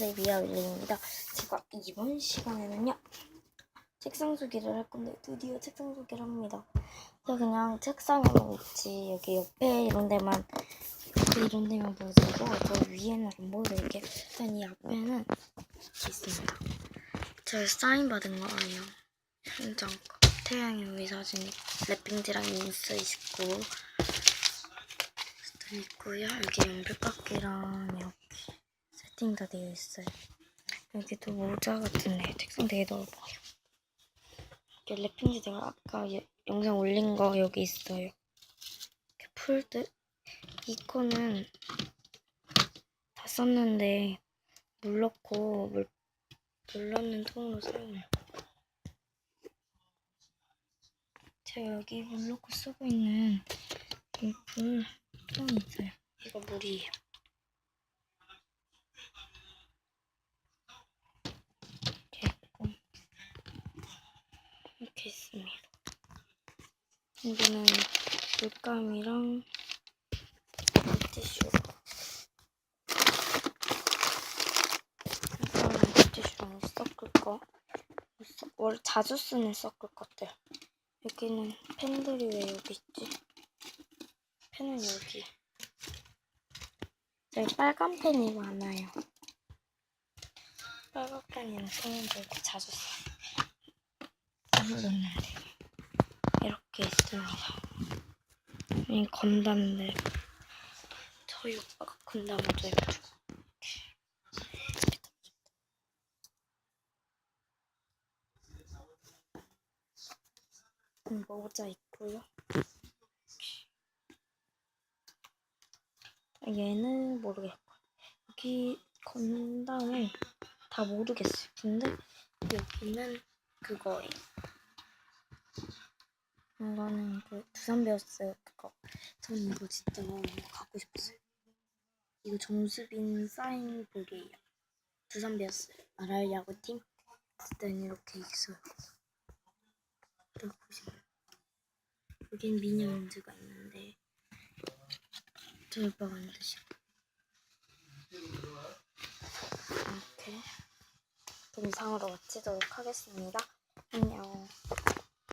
안녕하세요 미아윌리입니다. 제가 이번 시간에는요 책상 소개를 할 건데 드디어 책상 소개를 합니다. 제가 그냥 책상에만 있지 여기 옆에 이런 데만 이런 데만 보여드리고 저 위에는 안 보여드릴게요 일단 이 앞에는 있습니다. 제가 사인 받은 거예요 현장 거 태양의 위 사진이 랩핑지랑 인스 있고 또 있고요. 여기 연필깎이랑 이렇게 세팅 다 되어 있어요. 여기 또 모자 같은데 책상 되게 넓어요. 이렇게 랩핑지 제가 아까 예- 영상 올린 거 여기 있어요. 이렇게 풀들 이 거는 다 썼는데 물 넣고 물, 물 넣는 통으로 사용해요. 제가 여기 물 넣고 쓰고 있는 이물 통이 있어요. 이거 물이에요. 이렇게 있고 있습니다. 여기는 물감이랑 물티슈 물감이랑 물티슈랑 섞을 거 써- 원래 자주 쓰는 섞을 것들 여기는 펜들이 왜 여기 있지? 펜은 여기 여기 빨간 펜이 많아요. 빨간 펜이랑 손은 이렇게 자주 써요. 아무랬는데 이렇게 있습니다. 이 건담들 저희 오빠가 건담을 해가지고 음, 모자 있고요. 얘는 모르겠고 여기 건담은 다 모르겠어요. 근데 여기는 그거예요. 이거는 그 두산 베어스 그거. 전 이거 진짜 갖고 싶었어요. 이거 정수빈 사인 볼이에요. 두산 베어스 RR 야구팀. 그때는 이렇게 있어요. 이렇게 보시면 여긴 미니언즈가 있는데 저희 오빠가 만드시고 이렇게 동상으로 마치도록 하겠습니다. 안녕.